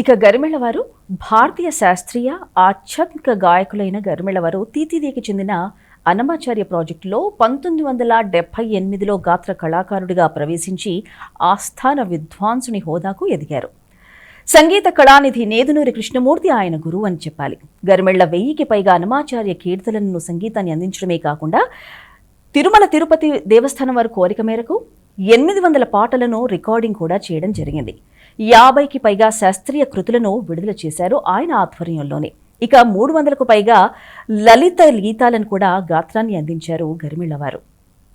ఇక గరిమెళ్ళవారు భారతీయ శాస్త్రీయ ఆధ్యాత్మిక గాయకులైన గరిమెళ్ళవారు తీతిదేకి చెందిన అనమాచార్య ప్రాజెక్టులో పంతొమ్మిది వందల డెబ్బై ఎనిమిదిలో గాత్ర కళాకారుడిగా ప్రవేశించి ఆస్థాన విద్వాంసుని హోదాకు ఎదిగారు. సంగీత కళానిధి నేదునూరి కృష్ణమూర్తి ఆయన గురువు అని చెప్పాలి. గరిమెళ్ళ వెయ్యికి పైగా అనమాచార్య కీర్తనలను సంగీతాన్ని అందించడమే కాకుండా తిరుమల తిరుపతి దేవస్థానం వారి కోరిక మేరకు ఎనిమిది వందల పాటలను రికార్డింగ్ కూడా చేయడం జరిగింది. యాభైకి పైగా శాస్త్రీయ కృతులను విడుదల చేశారు ఆయన ఆధ్వర్యంలోనే. ఇక మూడు వందలకు పైగా లలిత గీతాలను కూడా గాత్రాన్ని అందించారు గరిమిళ్ళవారు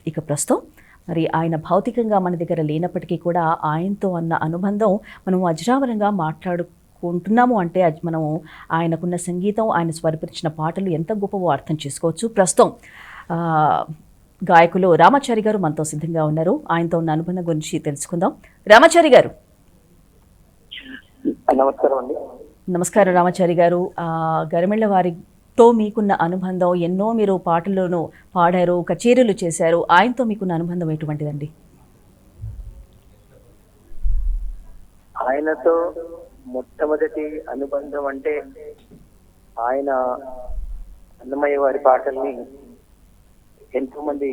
ఇక ప్రస్తుతం మరి ఆయన భౌతికంగా మన దగ్గర లేనప్పటికీ కూడా ఆయనతో అన్న అనుబంధం మనం అజరావరంగా మాట్లాడుకుంటున్నాము అంటే మనం మనము ఆయనకున్న సంగీతం ఆయన స్వరపరిచిన పాటలు ఎంత గొప్పవో అర్థం చేసుకోవచ్చు. ప్రస్తుతం గాయకులు రామాచారి గారు మనతో సిద్ధంగా ఉన్నారు. ఆయనతో ఉన్న అనుబంధం గురించి తెలుసుకుందాం. రామాచారి గారు నమస్కారం అండి. నమస్కారం రామాచారి గారు. గరిమెళ్ళ వారితో మీకున్న అనుబంధం ఎన్నో మీరు పాటలను పాడారు కచేరీలు చేశారు. ఆయనతో మీకున్న అనుబంధం ఎటువంటిదండి? ఆయనతో మొట్టమొదటి అనుబంధం అంటే ఆయన అన్నమయ్య వారి పాటల్ని ఎంతో మంది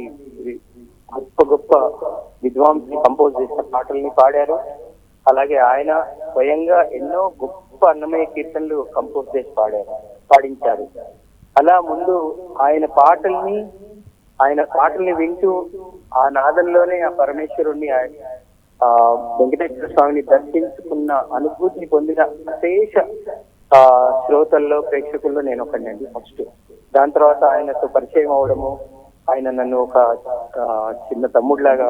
గొప్ప గొప్ప విద్వాంసులు కంపోజ్ చేసిన పాటల్ని పాడారు. అలాగే ఆయన స్వయంగా ఎన్నో గొప్ప అన్నమయ కీర్తనలు కంపోజ్ చేసి పాడారు పాడించారు. అలా ముందు ఆయన పాటల్ని ఆయన పాటల్ని వింటూ ఆ నాదంలోనే ఆ పరమేశ్వరుణ్ణి ఆయన ఆ వెంకటేశ్వర స్వామిని దర్శించుకున్న అనుభూతిని పొందిన విశేష ఆ శ్రోతల్లో ప్రేక్షకుల్లో నేను ఒకనండి ఫస్ట్. దాని తర్వాత ఆయనతో పరిచయం అవడము ఆయన నన్ను ఒక ఆ, చిన్న తమ్ముడిలాగా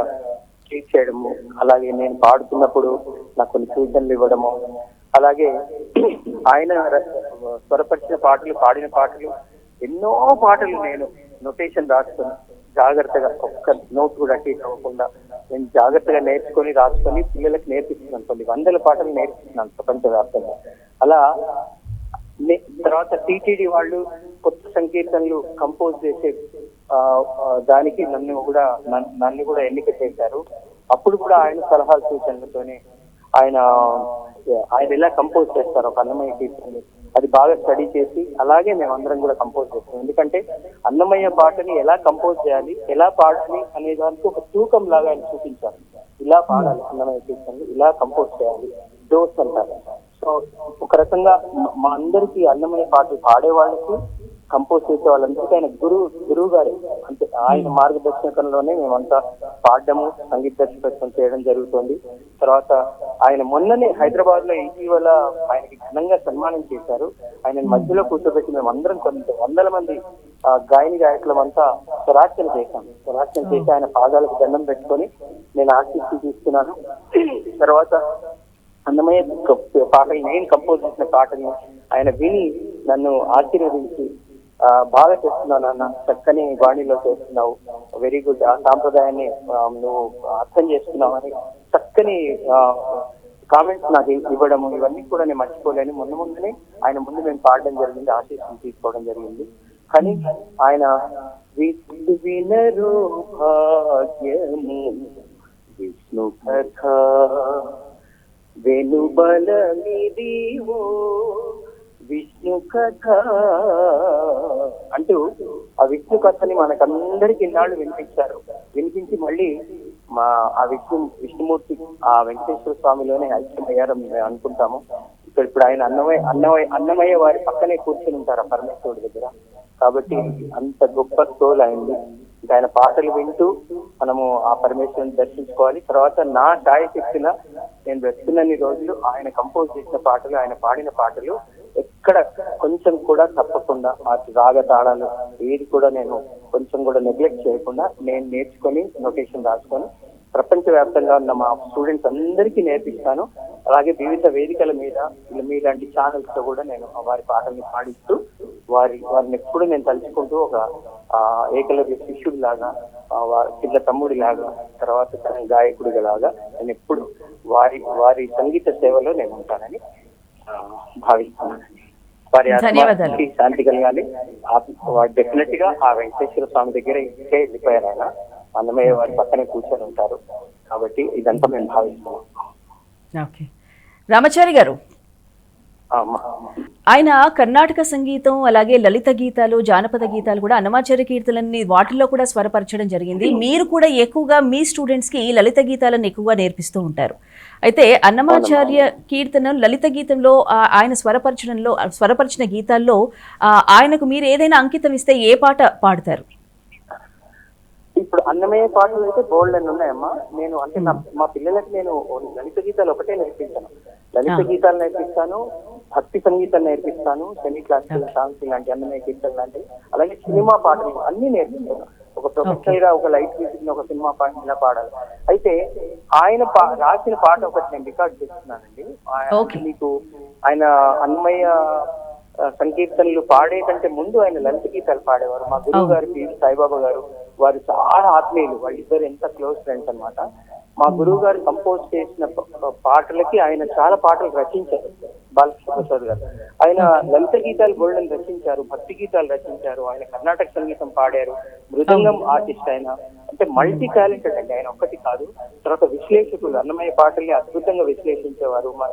ట్రీట్ చేయడము అలాగే నేను పాడుతున్నప్పుడు నాకు కొన్ని సూచనలు ఇవ్వడము. అలాగే ఆయన స్వరపరిచిన పాటలు పాడిన పాటలు ఎన్నో పాటలు నేను నొటేషన్ రాసుకుని జాగ్రత్తగా ఒక్క నోట్ కూడా టీచ్ అవ్వకుండా నేను జాగ్రత్తగా నేర్చుకొని రాసుకొని పిల్లలకు నేర్పిస్తున్నాను కొన్ని వందల పాటలు నేర్పిస్తున్నాను ప్రపంచవ్యాప్తంగా. అలా నే- తర్వాత టీటీడీ వాళ్ళు కొత్త సంఖ్య సంకీర్తనలు కంపోజ్ చేసే దానికి నన్ను కూడా నన్ను నన్ను కూడా ఎన్నిక చేశారు. అప్పుడు కూడా ఆయన సలహా సూచనలతోనే ఆయన ఆయన ఎలా కంపోజ్ చేస్తారు ఒక అన్నమయ్య కీర్తనలు అది బాగా స్టడీ చేసి అలాగే మేము అందరం కూడా కంపోజ్ చేస్తాం. ఎందుకంటే అన్నమయ్య పాటని ఎలా కంపోజ్ చేయాలి ఎలా పాడాలి అనే దానికి ఒక తూకం లాగా ఆయన చూపించారు. ఇలా పాడాలి అన్నమయ్య కీర్తనలు ఇలా కంపోజ్ చేయాలి డోస్ అంటారు. సో ఒక రకంగా మా అందరికి అన్నమయ్య పాటలు పాడే వాళ్ళకి కంపోజ్ చేసే వాళ్ళందరికీ ఆయన గురువు గురువు గారు అంటే ఆయన మార్గదర్శకంలోనే మేమంతా పాడడము సంగీత దర్శకత్వం చేయడం జరుగుతుంది. తర్వాత ఆయన మొన్ననే హైదరాబాద్లో ఇటీవల ఆయనకి ఘనంగా సన్మానం చేశారు. ఆయన మధ్యలో కూర్చోబెట్టి మేము అందరం కొంత వందల మంది ఆ, గాయని గాయకులమంతా స్వరార్చన చేశాం. స్వరార్చన చేసి ఆయన పాదాలకు దండం పెట్టుకొని నేను ఆశీస్సు తీసుకున్నాను. తర్వాత అందమయ్య క- పాటలు నేను కంపోజ్ చేసిన పాటని ఆయన విని నన్ను ఆశీర్వదించి బాగా చేస్తున్నావు నాన్న. చక్కని వాణిలో చేస్తున్నావు. వెరీ గుడ్ ఆ సాంప్రదాయాన్ని నువ్వు అర్థం చేస్తున్నావు అని చక్కని కామెంట్స్ నాకు ఇవ్వడము ఇవన్నీ కూడా నేను మర్చిపోలేను. ముందు ముందునే ఆయన ముందు మేము పాడడం జరిగింది ఆశీస్సులు తీసుకోవడం జరిగింది. కానీ ఆయన విష్ణు వినరు భాగ్యము విష్ణు కథ వెనుబలమిదివో విష్ణు కథ అంటూ ఆ విష్ణు కథని మనకందరికి ఇన్నాళ్ళు వినిపించారు. వినిపించి మళ్ళీ మా ఆ విష్ణు విష్ణుమూర్తి ఆ వెంకటేశ్వర స్వామిలోనే ఐక్యమయ్యారు మేము అనుకుంటాము. ఇక్కడ ఇప్పుడు ఆయన అన్నమయ్య అన్నమయ్య అన్నమయ్య వారి పక్కనే కూర్చుని ఉంటారు ఆ పరమేశ్వరుడి దగ్గర. కాబట్టి అంత గొప్ప సోల్ అయింది ఇంకా ఆయన పాటలు వింటూ మనము ఆ పరమేశ్వరుని దర్శించుకోవాలి. తర్వాత నా శక్తిన నేను వెతున్నన్ని రోజులు ఆయన కంపోజ్ చేసిన పాటలు ఆయన పాడిన పాటలు ఎక్కడ కొంచెం కూడా తప్పకుండా ఆ రాగతాళాలు ఏది కూడా నేను కొంచెం కూడా నెగ్లెక్ట్ చేయకుండా నేను నేర్చుకొని నోటేషన్ రాసుకొని ప్రపంచవ్యాప్తంగా ఉన్న మా స్టూడెంట్స్ అందరికీ నేర్పిస్తాను. అలాగే వివిధ వేదికల మీద మీ మీలాంటి ఛానల్స్తో కూడా నేను వారి పాటల్ని పాడిస్తూ వారి వారిని ఎప్పుడు నేను తలుచుకుంటూ ఒక ఏకలవ్య శిష్యుడి లాగా వారి చిన్న తమ్ముడి లాగా తర్వాత తన గాయకుడిగా లాగా నేను ఎప్పుడు వారి వారి సంగీత సేవలో నేను ఉంటానని భావిస్తున్నాను. వారి. ఆత్మకి శాంతి కలగాలి. డెఫినెట్గా ఆ వెంకటేశ్వర స్వామి దగ్గర ఇంకే వెళ్ళిపోయారు ఆయన. అన్నమయ్య వారి పక్కనే కూర్చొని ఉంటారు. కాబట్టి ఇదంతా మేము భావిస్తున్నాం. రామాచారి గారు. ఆయన కర్ణాటక సంగీతం అలాగే లలిత గీతాలు జానపద గీతాలు కూడా అన్నమాచార్య కీర్తనని వాటిల్లో కూడా స్వరపరచడం జరిగింది. మీరు కూడా ఎక్కువగా మీ స్టూడెంట్స్కి లలిత గీతాలను ఎక్కువగా నేర్పిస్తూ ఉంటారు. అయితే అన్నమాచార్య కీర్తనం లలిత గీతంలో ఆయన స్వరపరచడంలో స్వరపరిచిన గీతాల్లో ఆయనకు మీరు ఏదైనా అంకితం ఇస్తే ఏ పాట పాడతారు? ఇప్పుడు అన్నమయ్య పాటలు అయితే బోల్డ్ అని ఉన్నాయమ్మా. నేను అంటే మా పిల్లలకి నేను లలిత గీతాలు ఒకటే నేర్పించాను. లలిత గీతాలు నేర్పిస్తాను భక్తి సంగీతం నేర్పిస్తాను సెమీ క్లాసికల్ సాంగ్స్ ఇలాంటి అన్నమయ్య కీర్తనలు లాంటివి. అలాగే సినిమా పాటలు అన్ని నేర్పిస్తాను. ఒక ప్రొఫెషనల్గా ఒక లైట్ మ్యూజిక్ ఒక సినిమా పాట ఇలా పాడాలి. అయితే ఆయన రాసిన పాట ఒకటి నేను రికార్డ్ చేస్తున్నానండి. మీకు ఆయన అన్నమయ్య ఆ, సంకీర్తనలు పాడే కంటే ముందు ఆయన లలిత గీతాలు పాడేవారు. మా గురువు గారు సాయిబాబా గారు వారు చాలా ఆత్మీయులు. వాళ్ళిద్దరు ఎంత క్లోజ్ ఫ్రెండ్స్ అన్నమాట. మా గురువు గారు కంపోజ్ చేసిన పాటలకి ఆయన చాలా పాటలు రచించారు బాలకృష్ణ ప్రసాద్ గారు. ఆయన లలిత గీతాలు గోల్డెన్ రచించారు భక్తి గీతాలు రచించారు ఆయన కర్ణాటక సంగీతం పాడారు మృదంగం ఆర్టిస్ట్ ఆయన. అంటే మల్టీ టాలెంటెడ్ అండి ఆయన ఒక్కటి కాదు. తర్వాత విశ్లేషకులు అన్నమయ్య పాటల్ని అద్భుతంగా విశ్లేషించేవారు. మా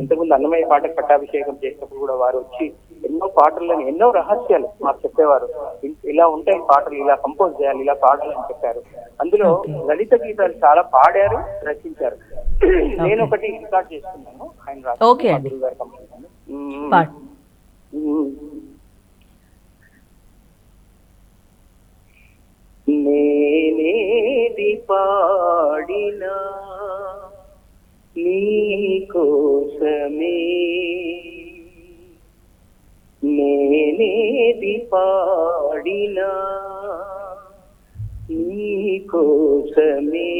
ఇంతకుముందు అన్నమయ్య పాట పట్టాభిషేకం చేసినప్పుడు కూడా వారు వచ్చి ఎన్నో పాటలను ఎన్నో రహస్యాలు మాకు చెప్పేవారు. ఇలా ఉంటాయి పాటలు ఇలా కంపోజ్ చేయాలి ఇలా పాడాలని చెప్పారు. అందులో లలిత గీతాలు చాలా పాడారు రచించారు. నేను ఒకటి రికార్డ్ చేసుకున్నాను. ఆయన. గురువు గారి కంపోజ్ మ్మ్. పాట మ్మ్. నేనేది పాడినా నీకోసమే నేనేది పాడినా నీకోసమే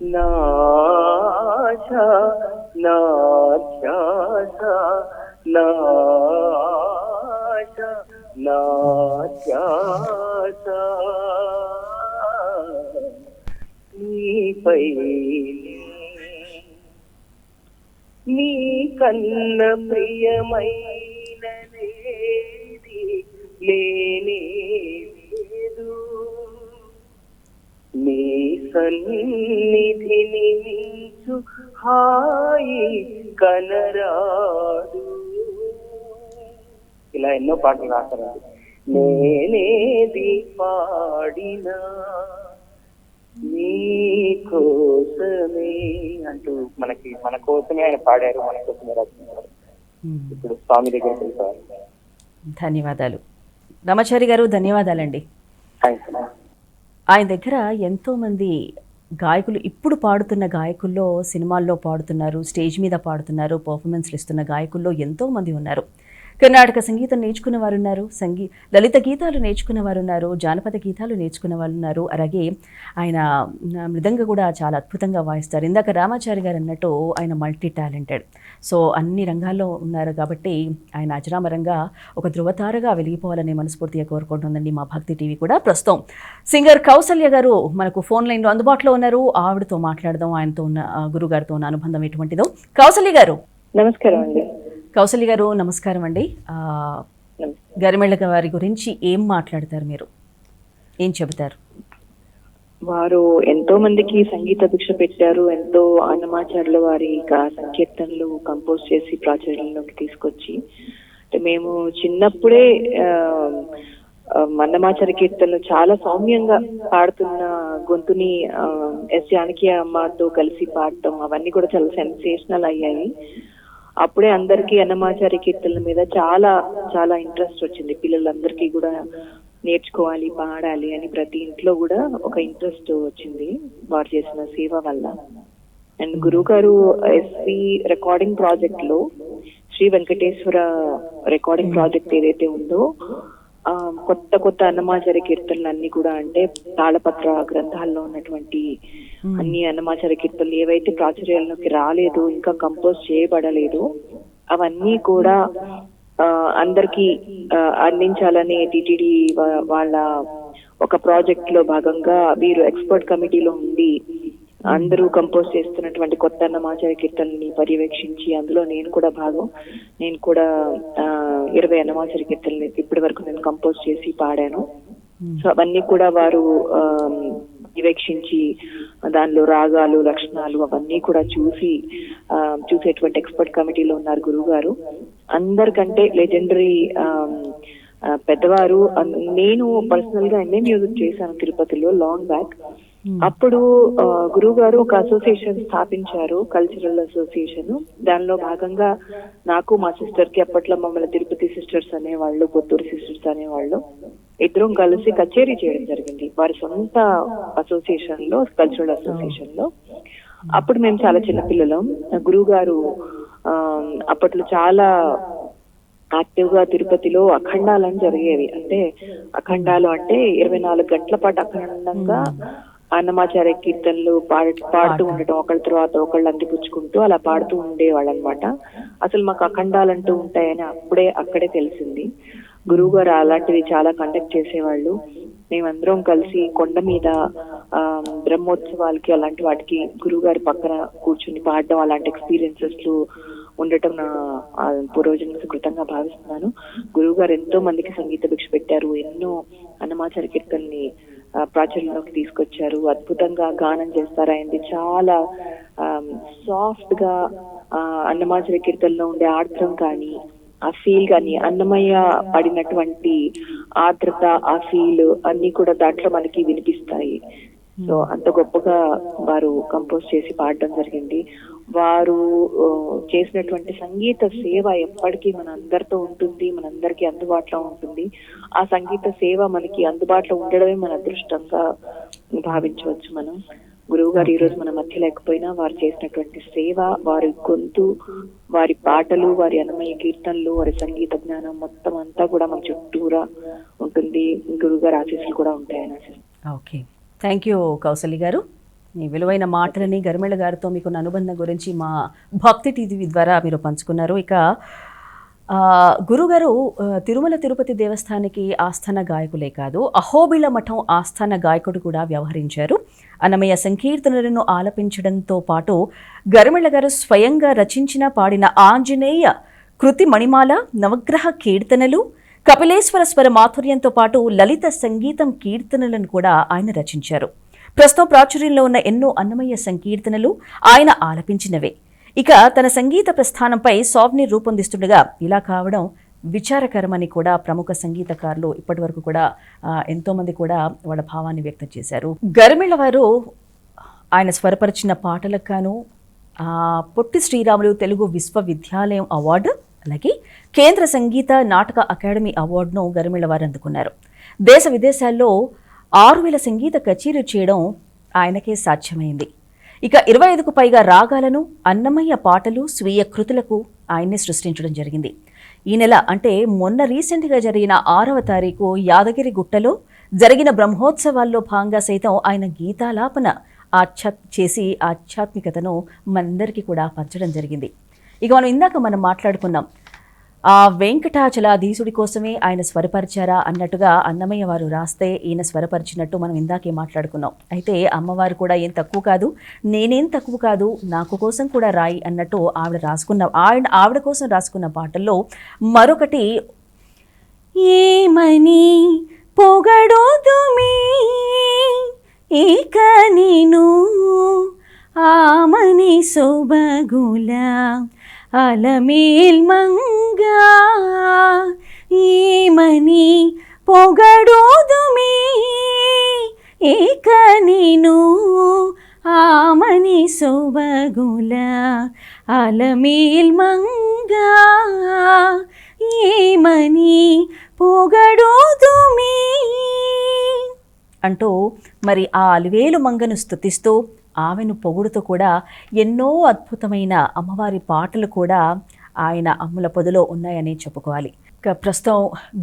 నాశ నా నాధ్యాస నీపై నీ కన్న ప్రియమైనది లేనే లేదు. నీ సన్నిధిని మించు హాయి కనరాదు. ఇలా ఎన్నో పాటలు రాస్తారండి నేనేది పాడినా? నీ కోసమే అంటూ మనకి మన కోసమే ఆయన పాడారు మన కోసమే రచించారు. మ్మ్. ఇప్పుడు స్వామి దగ్గరికి వెళ్తారు ధన్యవాదాలు. రామాచారి గారు ధన్యవాదాలండి. ఆయన దగ్గర ఎంతోమంది గాయకులు ఇప్పుడు పాడుతున్న గాయకుల్లో సినిమాల్లో పాడుతున్నారు స్టేజ్ మీద పాడుతున్నారు పర్ఫార్మెన్స్లు ఇస్తున్న గాయకుల్లో ఎంతోమంది ఉన్నారు. కర్ణాటక సంగీతం నేర్చుకున్న వారు ఉన్నారు సంగీ లలిత గీతాలు నేర్చుకున్న వారు ఉన్నారు జానపద గీతాలు నేర్చుకున్న వాళ్ళు ఉన్నారు అలాగే ఆయన మృదంగ కూడా చాలా అద్భుతంగా వాయిస్తారు. ఇందాక రామాచారి గారు అన్నట్టు ఆయన మల్టీ టాలెంటెడ్ సో అన్ని రంగాల్లో ఉన్నారు కాబట్టి ఆయన అజరామరంగా ఒక ధృవతారగా వెలిగిపోవాలని మనస్ఫూర్తిగా కోరుకుంటుందండి మా భక్తి టీవీ కూడా. ప్రస్తుతం సింగర్ కౌసల్య గారు మనకు ఫోన్ లైన్లో అందుబాటులో ఉన్నారు. ఆవిడతో మాట్లాడదాం. ఆయనతో ఉన్న గురుగారితో ఉన్న అనుబంధం ఎటువంటిదో. కౌసల్య గారు. నమస్కారం అండి. కౌసల్య గారు నమస్కారం అండి. గరిమెళ్ళ గారి గురించి ఏం మాట్లాడతారు మీరు? ఏం చెబుతారు? వారు ఎంతో మందికి సంగీత భిక్ష పెట్టారు. ఎంతో అన్నమాచార్యుల వారి సంకీర్తనలు కంపోజ్ చేసి ప్రాచుర్యంలోకి తీసుకొచ్చి అంటే మేము చిన్నప్పుడే అన్నమాచార్య కీర్తనలు చాలా సౌమ్యంగా పాడుతున్న గొంతుని ఎస్ జానకి అమ్మతో కలిసి పాడటం అవన్నీ కూడా చాలా సెన్సేషనల్ అయ్యాయి. అప్పుడే అందరికీ అన్నమాచారి కీర్తనల మీద చాలా చాలా ఇంట్రెస్ట్ వచ్చింది. పిల్లలందరికీ కూడా నేర్చుకోవాలి పాడాలి అని ప్రతి ఇంట్లో కూడా ఒక ఇంట్రెస్ట్ వచ్చింది వారు చేసిన సేవ వల్ల. అండ్ గురువు గారు ఎస్వి రికార్డింగ్ ప్రాజెక్ట్లో శ్రీ వెంకటేశ్వర రికార్డింగ్ ప్రాజెక్ట్ ఏదైతే ఉందో కొత్త కొత్త అన్నమాచార్య కీర్తనలు అన్ని కూడా అంటే తాళపత్ర గ్రంథాల్లో ఉన్నటువంటి అన్ని అన్నమాచార్య కీర్తనలు ఏవైతే ప్రాచుర్యంలోకి రాలేదు ఇంకా కంపోజ్ చేయబడలేదు అవన్నీ కూడా ఆ, అందరికీ అందించాలని టిటిడి వాళ్ళ ఒక ప్రాజెక్ట్లో భాగంగా వీరు ఎక్స్పర్ట్ కమిటీలో ఉండి అందరూ కంపోజ్ చేస్తున్నటువంటి కొత్త అన్నమాచార్య కీర్తనని పర్యవేక్షించి అందులో నేను కూడా భాగం. నేను కూడా ఆ, ఇరవై అన్నమాచార్య కీర్తనని ఇప్పటి వరకు నేను కంపోజ్ చేసి పాడాను. సో అవన్నీ కూడా వారు ఆ, పర్యవేక్షించి దానిలో రాగాలు లక్షణాలు అవన్నీ కూడా చూసి చూసేటువంటి ఎక్స్పర్ట్ కమిటీలో ఉన్నారు గురువు గారు అందరికంటే లెజెండరీ పెద్దవారు. నేను పర్సనల్గా ఎన్ఏ మ్యూజిక్ చేశాను తిరుపతిలో లాంగ్ బ్యాక్ అప్పుడు గురువు గారు ఒక అసోసియేషన్ స్థాపించారు కల్చరల్ అసోసియేషన్ దానిలో భాగంగా నాకు మా సిస్టర్కి అప్పట్లో మమ్మల్ని తిరుపతి సిస్టర్స్ అనేవాళ్ళు పుత్తూరు సిస్టర్స్ అనేవాళ్ళు ఇద్దరం కలిసి కచేరీ చేయడం జరిగింది. వారి సొంత అసోసియేషన్లో కల్చరల్ అసోసియేషన్లో అప్పుడు మేము చాలా చిన్నపిల్లలం గురువు గారు ఆ, అప్పట్లో చాలా యాక్టివ్గా తిరుపతిలో అఖండాలని జరిగేవి. అంటే అఖండాలు అంటే ఇరవై నాలుగు గంటల పాటు అఖండంగా అన్నమాచార్య కీర్తనలు పాడ పాడుతూ ఉండటం ఒకళ్ళ తర్వాత ఒకళ్ళు అందిపుచ్చుకుంటూ అలా పాడుతూ ఉండేవాళ్ళు అనమాట అసలు మాకు అఖండాలంటూ ఉంటాయని అప్పుడే అక్కడే తెలిసింది. గురువు గారు అలాంటివి చాలా కండక్ట్ చేసేవాళ్ళు. మేమందరం కలిసి కొండ మీద ఆ, బ్రహ్మోత్సవాలకి అలాంటి వాటికి గురువు గారి పక్కన కూర్చుని పాడడం అలాంటి ఎక్స్పీరియన్సెస్ ఉండటం నా పూర్వజన్మ సుకృతంగా భావిస్తున్నాను. గురువు గారు ఎంతో మందికి సంగీత భిక్ష పెట్టారు. ఎన్నో అన్నమాచార్య కీర్తనని ఆ, ప్రాచుర్యంలోకి తీసుకొచ్చారు. అద్భుతంగా గానం చేస్తారు. ఆయనది చాలా సాఫ్ట్గా ఆ, కీర్తనలో ఉండే ఆర్ద్రం కానీ ఆ ఫీల్ కానీ అన్నమయ్య పడినటువంటి ఆర్ద్రత ఆ ఫీల్ అన్ని కూడా దాంట్లో మనకి వినిపిస్తాయి. సో అంత గొప్పగా వారు కంపోజ్ చేసి పాడడం జరిగింది. వారు చేసినటువంటి సంగీత సేవ ఎప్పటికీ మన అందరితో ఉంటుంది మనందరికీ అందుబాటులో ఉంటుంది. ఆ సంగీత సేవ మనకి అందుబాటులో ఉండడమే మన అదృష్టంగా భావించవచ్చు మనం. గురువు గారు ఈ రోజు మన మధ్య లేకపోయినా వారు చేసినటువంటి సేవ వారి గొంతు వారి పాటలు వారి అన్నమయ్య కీర్తనలు వారి సంగీత జ్ఞానం మొత్తం అంతా కూడా మన చుట్టూరా ఉంటుంది. గురువు గారి ఆశీస్సులు కూడా ఉంటాయని. ఓకే. థ్యాంక్ యూ కౌసల్య గారు. మీ విలువైన మాటలని గరిమెళ్ళ గారితో మీకున్న అనుబంధం గురించి మా భక్తి టీవీ ద్వారా మీరు పంచుకున్నారు. ఇక గురుగారు తిరుమల తిరుపతి దేవస్థానికి ఆస్థాన గాయకులే కాదు అహోబిల మఠం ఆస్థాన గాయకుడు కూడా వ్యవహరించారు. అన్నమయ్య సంకీర్తనలను ఆలపించడంతో పాటు గరిమెళ్ళ గారు స్వయంగా రచించిన పాడిన ఆంజనేయ కృతి మణిమాల నవగ్రహ కీర్తనలు కపిలేశ్వర స్వర మాధుర్యంతో పాటు లలిత సంగీతం కీర్తనలను కూడా ఆయన రచించారు. ప్రస్తుతం ప్రాచుర్యంలో ఉన్న ఎన్నో అన్నమయ్య సంకీర్తనలు ఆయన ఆలపించినవే. ఇక తన సంగీత ప్రస్థానంపై సాఫ్ట్ని రూపొందిస్తుండగా ఇలా కావడం విచారకరమని కూడా ప్రముఖ సంగీతకారులు ఇప్పటివరకు కూడా ఎంతోమంది ఎంతో మంది కూడా వాళ్ళ భావాన్ని వ్యక్తం చేశారు. గరిమిళ్ళ వారు ఆయన స్వరపరిచిన పాటలకు గాను ఆ, పొట్టి శ్రీరాములు తెలుగు విశ్వవిద్యాలయం అవార్డు అలాగే కేంద్ర సంగీత నాటక అకాడమీ అవార్డును గరిమిళ్ళ వారు అందుకున్నారు. దేశ విదేశాల్లో ఆరు వేల సంగీత కచేరీ చేయడం ఆయనకే సాధ్యమైంది. ఇక ఇరవై ఐదుకు పైగా రాగాలను అన్నమయ్య పాటలు స్వీయ కృతులకు ఆయన్నే సృష్టించడం జరిగింది. ఈ నెల అంటే మొన్న రీసెంట్గా జరిగిన ఆరవ తారీఖు యాదగిరి గుట్టలో జరిగిన బ్రహ్మోత్సవాల్లో భాగంగా సైతం ఆయన గీతాలాపన ఆధ్యాత్ చేసి ఆధ్యాత్మికతను మనందరికీ కూడా పంచడం జరిగింది. ఇక మనం ఇందాక మనం మాట్లాడుకున్నాం ఆ వెంకటాచలాధీశుడి కోసమే ఆయన స్వరపరిచారా అన్నట్టుగా అన్నమయ్య వారు రాస్తే ఈయన స్వరపరిచినట్టు మనం ఇందాకే మాట్లాడుకున్నాం. అయితే అమ్మవారు కూడా ఏం తక్కువ కాదు నేనేం తక్కువ కాదు నాకు కోసం కూడా రాయి అన్నట్టు ఆవిడ రాసుకున్న ఆవిడ ఆవిడ కోసం రాసుకున్న పాటల్లో మరొకటి ఏమని పొగడోదు ఇక నేను ఆమని సొబగుల అలమేల్ మంగా ఏమని పొగడోదుమే ఏక నేను ఆమని సొబగుల అలమేల్ మంగా ఏమని పొగడోదుమే అంటూ మరి ఆ అలివేలు మంగను స్థుతిస్తూ ఆమెను పొగుడుతూ కూడా ఎన్నో అద్భుతమైన అమ్మవారి పాటలు కూడా ఆయన అమ్ముల పొదిలో ఉన్నాయని చెప్పుకోవాలి. ఇక ప్రస్తుతం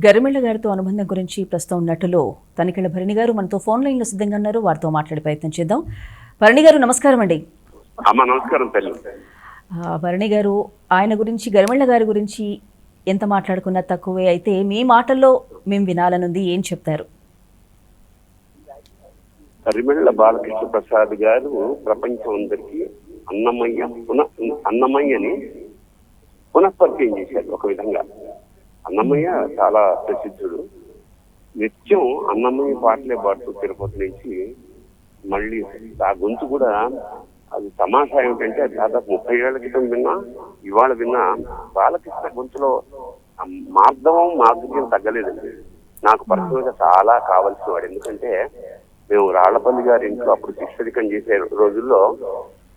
గరిమెళ్ళ గారితో అనుబంధం గురించి ప్రస్తుతం నటులు తనికెళ్ళ భరణి గారు మనతో ఫోన్ లైన్లో సిద్ధంగా ఉన్నారు. వారితో మాట్లాడే ప్రయత్నం చేద్దాం. భరణి గారు నమస్కారం అండి. నమస్కారం భరణి గారు ఆయన గురించి గరిమెళ్ళ గారి గురించి ఎంత మాట్లాడుకున్నా తక్కువే. అయితే మీ మాటల్లో మేము వినాలనుంది ఏం చెప్తారు? కరిమెళ్ళ బాలకృష్ణ ప్రసాద్ గారు ప్రపంచం అందరికీ అన్నమయ్య పున అన్నమయ్యని పునఃపరిచయం చేశారు ఒక విధంగా. అన్నమయ్య చాలా ప్రసిద్ధుడు. నిత్యం అన్నమయ్య పాటలే పాడుతూ తిరుపతి నుంచి మళ్ళీ ఆ గొంతు కూడా అది తమాషా ఏమిటంటే దాదాపు ముప్పై ఏళ్ళ క్రితం విన్నా ఇవాళ విన్నా బాలకృష్ణ గొంతులో ఆ మార్ధవం మాధుర్యం తగ్గలేదండి. నాకు పర్సనల్గా చాలా కావాల్సిన వాడు ఎందుకంటే మేము రాళ్ళపల్లి గారి ఇంట్లో అప్పుడు శిక్షరికం చేసే రోజుల్లో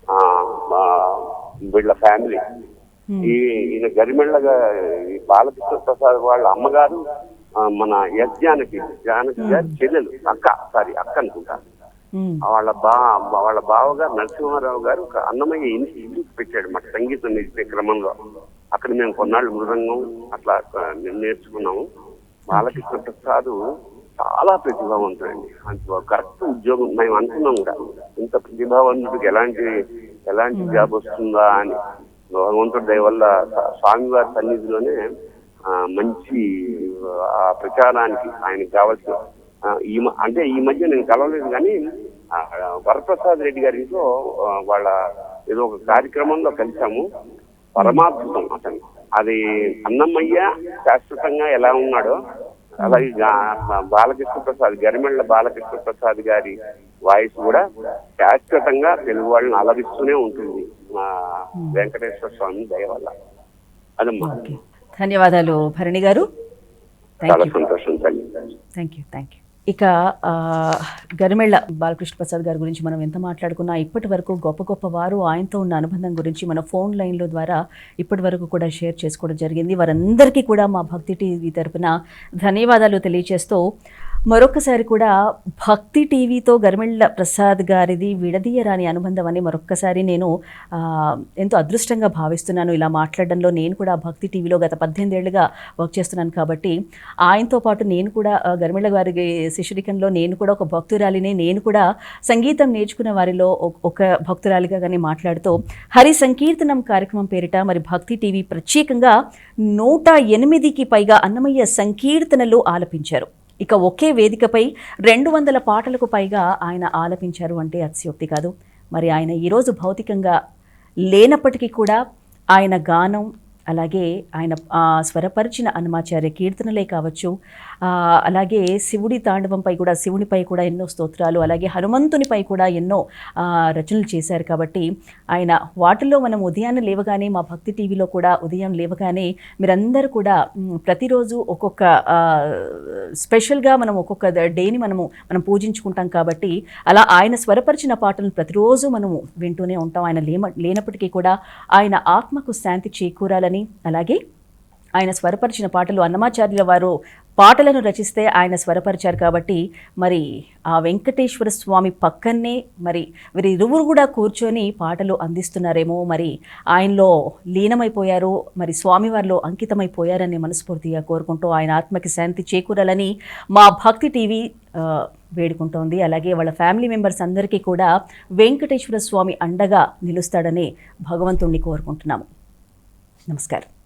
ఆ మా వీళ్ళ ఫ్యామిలీ ఈ ఈయన గరిమెళ్ళగా ఈ బాలకృష్ణ ప్రసాద్ వాళ్ళ అమ్మగారు మన ఎస్ జానకి జానకి గారి చెల్లెలు అక్క సారీ అక్క అనుకుంటా. ఉమ్, వాళ్ళ బా వాళ్ళ బావగారు నరసింహారావు గారు ఒక అన్నమయ్య ఇన్స్టిట్యూట్ పెట్టాడు మాకు సంగీతం నేర్పే క్రమంలో. అక్కడ మేము కొన్నాళ్ళు మృదంగం అట్లా నేర్చుకున్నాము. బాలకృష్ణ ప్రసాద్ చాలా ప్రతిభావంతుడండి అంత కరెక్ట్ ఉద్యోగం మేము అనుకున్నాం కూడా. ఇంత ప్రతిభావంతుడికి ఎలాంటి ఎలాంటి జాబ్ వస్తుందా అని. భగవంతుడి దయ వల్ల స్వా- స్వామివారి సన్నిధిలోనే మంచి ఆ ప్రచారానికి ఆయనకి కావాల్సిన ఈ అంటే ఈ మధ్య నేను కలవలేదు కానీ వరప్రసాద్ రెడ్డి గారి ఇంట్లో ఆ, వాళ్ళ ఏదో ఒక కార్యక్రమంలో కలిసాము. పరమాద్భుతం అతను. అది అన్నమయ్య శాశ్వతంగా ఎలా ఉన్నాడో అలాగే బాలకృష్ణ ప్రసాద్ గరిమెళ్ళ బాలకృష్ణ ప్రసాద్ గారి వాయిస్ కూడా శాశ్వతంగా తెలుగు వాళ్ళని అలరిస్తూనే ఉంటుంది. మా వెంకటేశ్వర స్వామి దయ వల్ల. అదమ్మా ధన్యవాదాలు భరణి గారు. చాలా సంతోషం. థ్యాంక్ యూ థ్యాంక్ యూ ఇక గరిమెళ్ళ బాలకృష్ణ ప్రసాద్ గారి గురించి మనం ఎంత మాట్లాడుకున్నా ఇప్పటి వరకు గొప్ప గొప్ప వారు ఆయనతో ఉన్న అనుబంధం గురించి మన ఫోన్ లైన్ల ద్వారా ఇప్పటి వరకు కూడా షేర్ చేసుకోవడం జరిగింది. వారందరికీ కూడా మా భక్తి టీవీ తరపున ధన్యవాదాలు తెలియజేస్తూ మరొకసారి కూడా భక్తి టీవీతో గరిమెళ్ళ ప్రసాద్ గారిది విడదీయరాని అనుబంధం అని మరొక్కసారి నేను ఎంతో అదృష్టంగా భావిస్తున్నాను. ఇలా మాట్లాడడంలో నేను కూడా భక్తి టీవీలో గత పద్దెనిమిదేళ్ళుగా వర్క్ చేస్తున్నాను కాబట్టి ఆయనతో పాటు నేను కూడా ఆ, గరిమెళ్ళ గారి శిష్యుడికంలో నేను కూడా ఒక భక్తురాలిని నేను కూడా సంగీతం నేర్చుకున్న వారిలో ఒక భక్తురాలిగా కానీ మాట్లాడుతూ హరి సంకీర్తనం కార్యక్రమం పేరిట మరి భక్తి టీవీ ప్రత్యేకంగా నూట ఎనిమిదికి పైగా అన్నమయ్య సంకీర్తనలు ఆలపించారు. ఇక ఒకే వేదికపై రెండు వందల పాటలకు పైగా ఆయన ఆలపించారు అంటే అతిశయోక్తి కాదు. మరి ఆయన ఈరోజు భౌతికంగా లేనప్పటికీ కూడా ఆయన గానం అలాగే ఆయన ఆ, స్వరపరిచిన అన్నమాచార్య కీర్తనలే కావచ్చు అలాగే శివుడి తాండవంపై కూడా శివునిపై కూడా ఎన్నో స్తోత్రాలు అలాగే హనుమంతునిపై కూడా ఎన్నో రచనలు చేశారు కాబట్టి ఆయన వాటిల్లో మనం ఉదయాన్నే లేవగానే మా భక్తి టీవీలో కూడా ఉదయం లేవగానే మీరందరూ కూడా ప్రతిరోజు ఒక్కొక్క స్పెషల్గా మనం ఒక్కొక్క ద- డేని మనము మనం పూజించుకుంటాం కాబట్టి అలా ఆయన స్వరపరిచిన పాటలను ప్రతిరోజు మనము వింటూనే ఉంటాం. ఆయన లేమ లేనప్పటికీ కూడా ఆయన ఆత్మకు శాంతి చేకూరాలని అలాగే ఆయన స్వరపరిచిన పాటలు అన్నమాచార్యుల వారు పాటలను రచిస్తే ఆయన స్వరపరిచారు కాబట్టి మరి ఆ వెంకటేశ్వర స్వామి పక్కనే మరి వీరిరువురు కూడా కూర్చొని పాటలు అందిస్తున్నారేమో మరి ఆయనలో లీనమైపోయారు మరి స్వామివారిలో అంకితమైపోయారని మనస్ఫూర్తిగా కోరుకుంటూ ఆయన ఆత్మకి శాంతి చేకూరాలని మా భక్తి టీవీ వేడుకుంటోంది. అలాగే వాళ్ళ ఫ్యామిలీ మెంబర్స్ అందరికీ కూడా వెంకటేశ్వర స్వామి అండగా నిలుస్తాడని భగవంతుణ్ణి కోరుకుంటున్నాము. నమస్కారం.